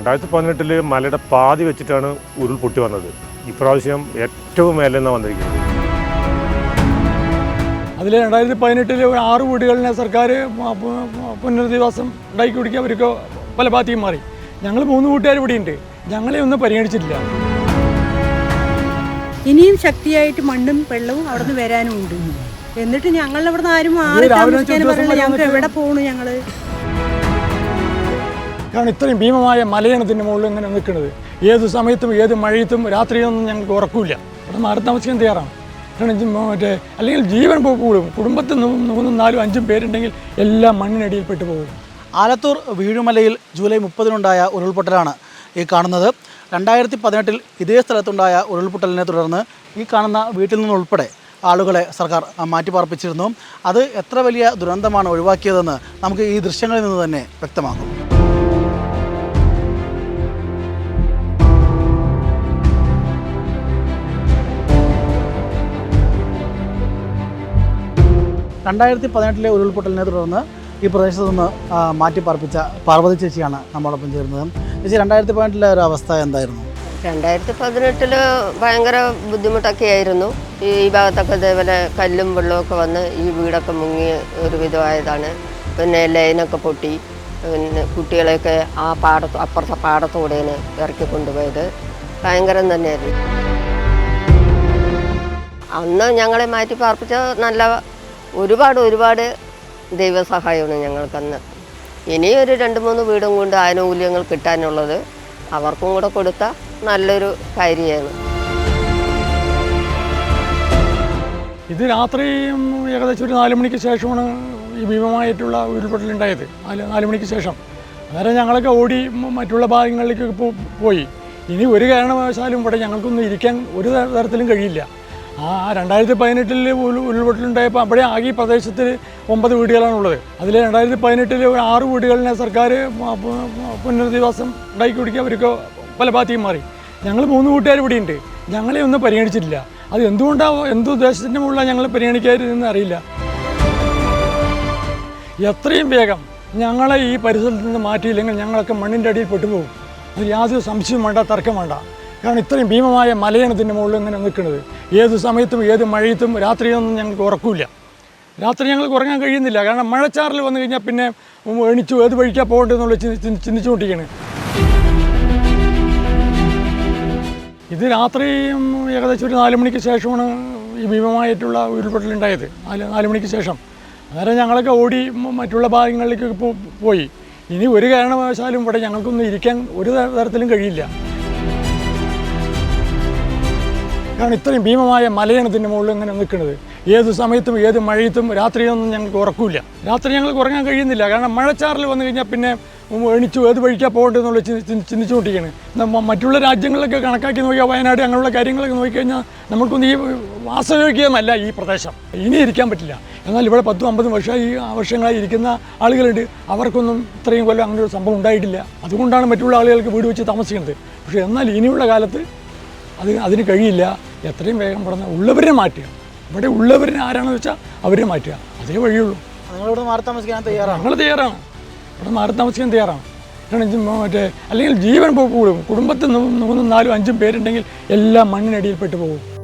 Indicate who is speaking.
Speaker 1: രണ്ടായിരത്തി പതിനെട്ടിൽ മലയുടെ പാതി വെച്ചിട്ടാണ് ഉരുൾപൊട്ടി വന്നത്. ഇപ്രാവശ്യം ഏറ്റവും മേലെ നിന്നാണ് വന്നിരിക്കുന്നത്.
Speaker 2: അതിൽ രണ്ടായിരത്തി പതിനെട്ടിൽ ഒരു ആറ് വീടുകളിനെ സർക്കാർ പുനരധിവാസം ഉണ്ടാക്കി കൊടുക്കുക അവർക്ക് പല പാത്തിയും മാറി. ഞങ്ങൾ മൂന്ന് കൂട്ടുകാർ ഇവിടെ ഉണ്ട് ഞങ്ങളെ ഒന്നും പരിഗണിച്ചിട്ടില്ല.
Speaker 3: ഇനിയും ശക്തിയായിട്ട് മണ്ണും വെള്ളവും അവിടെ നിന്ന് വരാനും ഉണ്ട് എന്നിട്ട് ഞങ്ങൾ അവിടെ നിന്ന് ആരും മാറി ഞങ്ങൾക്ക് എവിടെ പോകണു ഞങ്ങൾ?
Speaker 2: കാരണം ഇത്രയും ഭീമമായ മലയാണ് ഇതിന്റെ മുകളിൽ ഇങ്ങനെ നിൽക്കുന്നത്. ഏത് സമയത്തും ഏത് മഴയത്തും രാത്രിയൊന്നും ഞങ്ങൾക്ക് ഉറക്കില്ല. ഇവിടെ മാറി താമസിക്കാൻ തയ്യാറാണ്. കാരണം മറ്റേ അല്ലെങ്കിൽ ജീവൻ പോകും കൂടും. കുടുംബത്തിൽ മൂന്നും നാലും അഞ്ചും പേരുണ്ടെങ്കിൽ എല്ലാം മണ്ണിനടിയിൽപ്പെട്ട് പോകും.
Speaker 4: ആലത്തൂർ വീഴുമലയിൽ ജൂലൈ മുപ്പതിനുണ്ടായ ഉരുൾപൊട്ടലാണ് ഈ കാണുന്നത്. രണ്ടായിരത്തി പതിനെട്ടിൽ ഇതേ സ്ഥലത്തുണ്ടായ ഉരുൾപൊട്ടലിനെ തുടർന്ന് ഈ കാണുന്ന വീട്ടിൽ നിന്നുൾപ്പെടെ ആളുകളെ സർക്കാർ മാറ്റിപ്പാർപ്പിച്ചിരുന്നു. അത് എത്ര വലിയ ദുരന്തമാണ് ഒഴിവാക്കിയതെന്ന് നമുക്ക് ഈ ദൃശ്യങ്ങളിൽ നിന്ന് തന്നെ വ്യക്തമാകും. രണ്ടായിരത്തി പതിനെട്ടിലെ ഉരുൾപൊട്ടലിനെ തുടർന്ന് ഈ പ്രദേശത്ത് നിന്ന് മാറ്റി മാറ്റിപ്പാർപ്പിച്ച പാർവതി ചേച്ചിയാണ് നമ്മളൊപ്പം ചേരുന്നത്. ചേച്ചി രണ്ടായിരത്തി പതിനെട്ടിലെ ഒരു അവസ്ഥ എന്തായിരുന്നു?
Speaker 5: രണ്ടായിരത്തി പതിനെട്ടിൽ ഭയങ്കര ബുദ്ധിമുട്ടൊക്കെ ആയിരുന്നു. ഈ ഭാഗത്തൊക്കെ ഇതേപോലെ കല്ലും വെള്ളമൊക്കെ വന്ന് ഈ വീടൊക്കെ മുങ്ങി ഒരു വിധമായതാണ് പിന്നെ ലൈനൊക്കെ പൊട്ടി. പിന്നെ കുട്ടികളെയൊക്കെ ആ പാടത്ത് അപ്പുറത്തെ പാടത്തൂടെയാണ് ഇറക്കി കൊണ്ടുപോയത്. ഭയങ്കരം തന്നെയായിരുന്നു. അന്ന് ഞങ്ങളെ മാറ്റി പാർപ്പിച്ച നല്ല ഒരുപാട് ഒരുപാട് ദൈവസഹായമാണ് ഞങ്ങൾക്കന്ന്. ഇനി ഒരു രണ്ട് മൂന്ന് വീടും കൊണ്ട് ആനുകൂല്യങ്ങൾ കിട്ടാനുള്ളത് അവർക്കും കൂടെ കൊടുത്ത നല്ലൊരു കാര്യമാണ്.
Speaker 2: ഇത് രാത്രി ഏകദേശം ഒരു നാല് മണിക്ക് ശേഷമാണ് ഈ ഭീമമായിട്ടുള്ള ഉരുൾപൊട്ടലുണ്ടായത്. നാല് നാല് മണിക്ക് ശേഷം. അന്നേരം ഞങ്ങളൊക്കെ ഓടി മറ്റുള്ള ഭാഗങ്ങളിലേക്ക് പോയി. ഇനി ഒരു കാരണവശാലും ഇവിടെ ഞങ്ങൾക്കൊന്നും ഇരിക്കാൻ ഒരു തരത്തിലും കഴിയില്ല. ആ രണ്ടായിരത്തി പതിനെട്ടിൽ ഉരുൾപൊട്ടലുണ്ടായപ്പോൾ അവിടെ ആകെ ഈ പ്രദേശത്തിൽ ഒമ്പത് വീടുകളാണുള്ളത്. അതിൽ രണ്ടായിരത്തി പതിനെട്ടിൽ ഒരു ആറ് വീടുകളിനെ സർക്കാർ പുനരധിവാസം ഉണ്ടാക്കി കൊടുക്കുക. അവർക്ക് പല ഭാഗത്തേക്കും മാറി. ഞങ്ങൾ മൂന്ന് കൂട്ടുകാർ ഇവിടെ ഉണ്ട് ഞങ്ങളെ ഒന്നും പരിഗണിച്ചിട്ടില്ല. അത് എന്തുകൊണ്ടാണ് എന്ത് ഉദ്ദേശത്തിന്റെ മുകളിലാണ് ഞങ്ങൾ പരിഗണിക്കാതിരുന്നെന്ന് അറിയില്ല. എത്രയും വേഗം ഞങ്ങളെ ഈ പരിസരത്ത് നിന്ന് മാറ്റിയില്ലെങ്കിൽ ഞങ്ങളൊക്കെ മണ്ണിന്റെ അടിയിൽ പെട്ടുപോകും. അത് യാതൊരു സംശയവും വേണ്ട തർക്കം വേണ്ട. കാരണം ഇത്രയും ഭീമമായ മലയാണ് ഇതിന്റെ മുകളിൽ ഇങ്ങനെ നിൽക്കുന്നത്. ഏത് സമയത്തും ഏത് മഴയത്തും രാത്രിയൊന്നും ഞങ്ങൾക്ക് ഉറക്കില്ല. രാത്രി ഞങ്ങൾക്ക് ഉറങ്ങാൻ കഴിയുന്നില്ല. കാരണം മഴച്ചാറിൽ വന്നു കഴിഞ്ഞാൽ പിന്നെ എണിച്ചു ഏത് വഴിക്കാൻ പോകേണ്ടതെന്നുള്ള ചിന്തിച്ചുകൊണ്ടിരിക്കുകയാണ്. ഇത് രാത്രി ഏകദേശം ഒരു നാല് മണിക്ക് ശേഷമാണ് ഈ ഭീമമായിട്ടുള്ള ഉരുൾപൊട്ടലുണ്ടായത്. നാല് നാല് മണിക്ക് ശേഷം. അന്നേരം ഞങ്ങളൊക്കെ ഓടി മറ്റുള്ള ഭാഗങ്ങളിലേക്ക് പോയി. ഇനി ഒരു കാരണവശാലും ഇവിടെ ഞങ്ങൾക്കൊന്നും ഇരിക്കാൻ ഒരു തരത്തിലും കഴിയില്ല. കാരണം ഇത്രയും ഭീമമായ മലയാണ് ഇതിന്റെ മുകളിൽ ഇങ്ങനെ നിൽക്കുന്നത്. ഏത് സമയത്തും ഏത് മഴയത്തും രാത്രിയൊന്നും ഞങ്ങൾക്ക് ഉറക്കില്ല. രാത്രി ഞങ്ങൾക്ക് ഉറങ്ങാൻ കഴിയുന്നില്ല. കാരണം മഴച്ചാറിൽ വന്നു കഴിഞ്ഞാൽ പിന്നെ എണിച്ചു ഏത് വഴിക്കാണ് പോകേണ്ടതെന്നുള്ള ചിന്തിച്ചുകൊണ്ടിരിക്കുകയാണ്. മറ്റുള്ള രാജ്യങ്ങളിലൊക്കെ കണക്കാക്കി നോക്കിയാൽ വയനാട് അങ്ങനെയുള്ള കാര്യങ്ങളൊക്കെ നോക്കിക്കഴിഞ്ഞാൽ നമുക്കൊന്നും ഈ വാസയോഗ്യമല്ല ഈ പ്രദേശം. ഇനി ഇരിക്കാൻ പറ്റില്ല. എന്നാൽ ഇവിടെ പത്തും അമ്പതും ഈ വർഷങ്ങളായി ഇരിക്കുന്ന ആളുകളുണ്ട്. അവർക്കൊന്നും ഇത്രയും കൊല്ലം അങ്ങനെ ഒരു സംഭവം ഉണ്ടായിട്ടില്ല. അതുകൊണ്ടാണ് മറ്റുള്ള ആളുകൾക്ക് വീട് വെച്ച് താമസിക്കുന്നത്. പക്ഷേ എന്നാൽ ഇനിയുള്ള കാലത്ത് അത് അതിന് കഴിയില്ല. എത്രയും വേഗം പറഞ്ഞ ഉള്ളവരെ മാറ്റുക. ഇവിടെ ഉള്ളവരെ ആരാണെന്ന് വെച്ചാൽ അവരെ മാറ്റുക. അതേ വഴിയുള്ളൂ.
Speaker 4: നിങ്ങളിവിടെ മാറി താമസിക്കാൻ തയ്യാറാണ്?
Speaker 2: ഞങ്ങൾ തയ്യാറാണ്. ഇവിടെ മാറി താമസിക്കാൻ തയ്യാറാണ്. മറ്റേ അല്ലെങ്കിൽ ജീവൻ പോകും കൂടും. കുടുംബത്തിൽ നിന്ന് മൂന്നും നാലും അഞ്ചും പേരുണ്ടെങ്കിൽ എല്ലാം മണ്ണിനടിയിൽപ്പെട്ടു പോകും